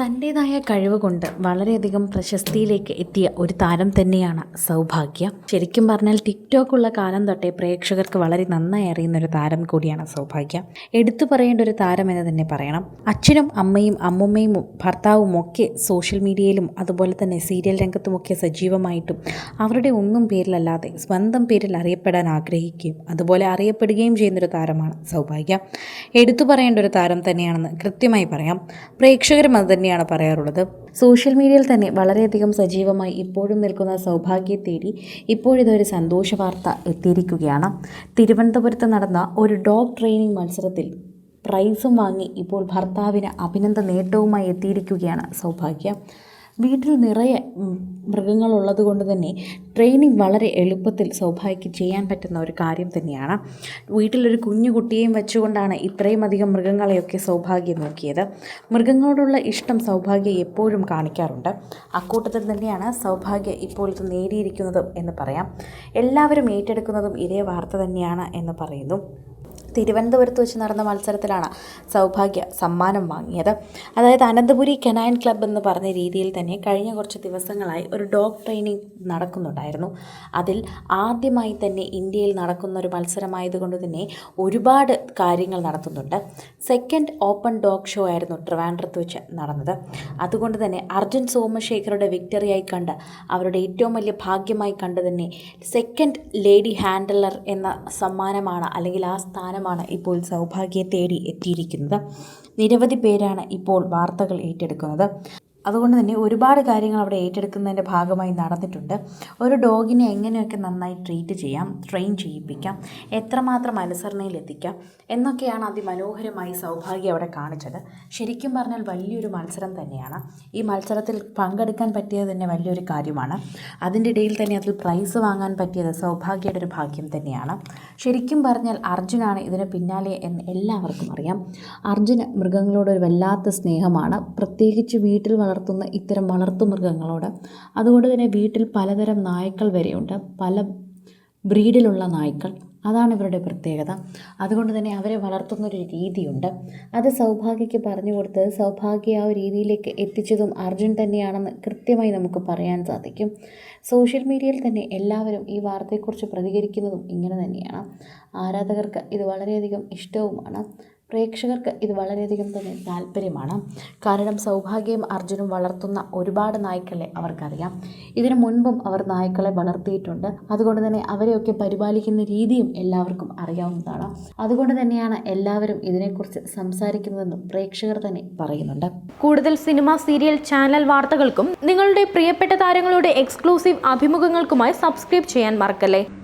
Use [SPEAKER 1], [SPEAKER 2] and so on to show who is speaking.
[SPEAKER 1] തന്റേതായ കഴിവ് കൊണ്ട് വളരെയധികം പ്രശസ്തിയിലേക്ക് എത്തിയ ഒരു താരം തന്നെയാണ് സൗഭാഗ്യ. ശരിക്കും പറഞ്ഞാൽ ടിക്ടോക്ക് ഉള്ള കാലം തൊട്ടേ പ്രേക്ഷകർക്ക് വളരെ നന്നായി അറിയുന്ന ഒരു താരം കൂടിയാണ് സൗഭാഗ്യ. എടുത്തു പറയേണ്ട ഒരു താരം എന്ന് തന്നെ പറയണം. അച്ഛനും അമ്മയും അമ്മുമ്മയും ഭർത്താവും ഒക്കെ സോഷ്യൽ മീഡിയയിലും അതുപോലെ തന്നെ സീരിയൽ രംഗത്തുമൊക്കെ സജീവമായിട്ടും അവരുടെ ഒന്നും പേരിലല്ലാതെ സ്വന്തം പേരിൽ അറിയപ്പെടാൻ ആഗ്രഹിക്കുകയും അതുപോലെ അറിയപ്പെടുകയും ചെയ്യുന്നൊരു താരമാണ് സൗഭാഗ്യ. എടുത്തു പറയേണ്ട ഒരു താരം തന്നെയാണെന്ന് കൃത്യമായി പറയാം. പ്രേക്ഷകരും അത് തന്നെയാണ് പറയാറുള്ളത്. സോഷ്യൽ മീഡിയയിൽ തന്നെ വളരെയധികം സജീവമായി ഇപ്പോഴും നിൽക്കുന്ന സൗഭാഗ്യ തേടി ഇപ്പോഴിതൊരു സന്തോഷ വാർത്ത എത്തിയിരിക്കുകയാണ്. തിരുവനന്തപുരത്ത് നടന്ന ഒരു ഡോഗ് ട്രെയിനിങ് മത്സരത്തിൽ പ്രൈസും വാങ്ങി ഇപ്പോൾ ഭർത്താവിന് അഭിനന്ദ നേട്ടവുമായി എത്തിയിരിക്കുകയാണ് സൗഭാഗ്യ. വീട്ടിൽ നിറയെ മൃഗങ്ങളുള്ളത് കൊണ്ട് തന്നെ ട്രെയിനിങ് വളരെ എളുപ്പത്തിൽ സൗഭാഗ്യം ചെയ്യാൻ പറ്റുന്ന ഒരു കാര്യം തന്നെയാണ്. വീട്ടിലൊരു കുഞ്ഞു കുട്ടിയെയും വെച്ചുകൊണ്ടാണ് ഇത്രയും അധികം മൃഗങ്ങളെയൊക്കെ സൗഭാഗ്യം നോക്കിയത്. മൃഗങ്ങളോടുള്ള ഇഷ്ടം സൗഭാഗ്യം എപ്പോഴും കാണിക്കാറുണ്ട്. അക്കൂട്ടത്തിൽ തന്നെയാണ് സൗഭാഗ്യ ഇപ്പോൾ നേടിയിരിക്കുന്നതും എന്ന് പറയാം. എല്ലാവരും ഏറ്റെടുക്കുന്നതും ഇതേ വാർത്ത തന്നെയാണ് എന്ന് പറയുന്നു. തിരുവനന്തപുരത്ത് വെച്ച് നടന്ന മത്സരത്തിലാണ് സൗഭാഗ്യ സമ്മാനം വാങ്ങിയത്. അതായത് അനന്തപുരി കെനൈൻ ക്ലബ് എന്ന് പറഞ്ഞ രീതിയിൽ തന്നെ കഴിഞ്ഞ കുറച്ച് ദിവസങ്ങളായി ഒരു ഡോഗ് ട്രെയിനിങ് നടക്കുന്നുണ്ടായിരുന്നു. അതിൽ ആദ്യമായി തന്നെ ഇന്ത്യയിൽ നടക്കുന്ന ഒരു മത്സരമായതുകൊണ്ട് തന്നെ ഒരുപാട് കാര്യങ്ങൾ നടത്തുന്നുണ്ട്. സെക്കൻഡ് ഓപ്പൺ ഡോഗ് ഷോ ആയിരുന്നു ട്രിവാൻഡ്രത്ത് വെച്ച് നടന്നത്. അതുകൊണ്ട് തന്നെ അർജുൻ സോമശേഖരുടെ വിക്ടറിയായി കണ്ട് അവരുടെ ഏറ്റവും വലിയ ഭാഗ്യമായി കണ്ട് തന്നെ സെക്കൻഡ് ലേഡി ഹാൻഡലർ എന്ന സമ്മാനമാണ് അല്ലെങ്കിൽ ആ സ്ഥാനമാണ് ഇപ്പോൾ സൗഭാഗ്യയെ തേടി എത്തിയിരിക്കുന്നത്. നിരവധി പേരാണ് ഇപ്പോൾ വാർത്തകൾ ഏറ്റെടുക്കുന്നത്. അതുകൊണ്ട് തന്നെ ഒരുപാട് കാര്യങ്ങൾ അവിടെ ഏറ്റെടുക്കുന്നതിന്റെ ഭാഗമായി നടന്നിട്ടുണ്ട്. ഒരു ഡോഗിനെ എങ്ങനെയൊക്കെ നന്നായി ട്രീറ്റ് ചെയ്യാം ട്രെയിൻ ചെയ്യിപ്പിക്കാം എത്രമാത്രം അനുസരണയിൽ എത്തിക്കാം എന്നൊക്കെയാണ് അതിമനോഹരമായി സൗഭാഗ്യം അവിടെ കാണിച്ചത്. ശരിക്കും പറഞ്ഞാൽ വലിയൊരു മത്സരം തന്നെയാണ്. ഈ മത്സരത്തിൽ പങ്കെടുക്കാൻ പറ്റിയത് തന്നെ വലിയൊരു കാര്യമാണ്. അതിന്റെ ഇടയിൽ തന്നെ അതിൽ പ്രൈസ് വാങ്ങാൻ പറ്റിയത് സൗഭാഗ്യയുടെ ഒരു ഭാഗ്യം തന്നെയാണ്. ശരിക്കും പറഞ്ഞാൽ അർജുനാണ് ഇതിന് പിന്നാലെ എന്ന് എല്ലാവർക്കും അറിയാം. അർജുന് മൃഗങ്ങളോട് ഒരു വല്ലാത്ത സ്നേഹമാണ്. പ്രത്യേകിച്ച് വീട്ടിൽ വളർത്തുന്ന ഇത്തരം വളർത്തു വളർത്തുമൃഗങ്ങളോട് അതുകൊണ്ട് തന്നെ വീട്ടിൽ പലതരം നായ്ക്കൾ വരെയുണ്ട്. പല ബ്രീഡിലുള്ള നായ്ക്കൾ. അതാണ് ഇവരുടെ പ്രത്യേകത. അതുകൊണ്ട് തന്നെ അവരെ വളർത്തുന്നൊരു രീതിയുണ്ട്. അത് സൗഭാഗ്യയ്ക്ക് പറഞ്ഞു കൊടുത്തത് സൗഭാഗ്യ ആ രീതിയിലേക്ക് എത്തിച്ചതും അർജുൻ തന്നെയാണെന്ന് കൃത്യമായി നമുക്ക് പറയാൻ സാധിക്കും. സോഷ്യൽ മീഡിയയിൽ തന്നെ എല്ലാവരും ഈ വാർത്തയെക്കുറിച്ച് പ്രതികരിക്കുന്നതും ഇങ്ങനെ തന്നെയാണ്. ആരാധകർക്ക് ഇത് വളരെയധികം ഇഷ്ടവുമാണ്. പ്രേക്ഷകർക്ക് ഇത് വളരെയധികം തന്നെ താല്പര്യമാണ്. കാരണം സൗഭാഗ്യം അർജുനും വളർത്തുന്ന ഒരുപാട് നായ്ക്കളെ അവർക്കറിയാം. ഇതിനു മുൻപും അവർ നായ്ക്കളെ വളർത്തിയിട്ടുണ്ട്. അതുകൊണ്ട് തന്നെ അവരെയൊക്കെ പരിപാലിക്കുന്ന രീതിയും എല്ലാവർക്കും അറിയാവുന്നതാണ്. അതുകൊണ്ട് തന്നെയാണ് എല്ലാവരും ഇതിനെക്കുറിച്ച് സംസാരിക്കുന്നതെന്നും പ്രേക്ഷകർ തന്നെ പറയുന്നുണ്ട്.
[SPEAKER 2] കൂടുതൽ സിനിമ സീരിയൽ ചാനൽ വാർത്തകൾക്കും നിങ്ങളുടെ പ്രിയപ്പെട്ട താരങ്ങളുടെ എക്സ്ക്ലൂസീവ് അഭിമുഖങ്ങൾക്കുമായി സബ്സ്ക്രൈബ് ചെയ്യാൻ മറക്കല്ലേ?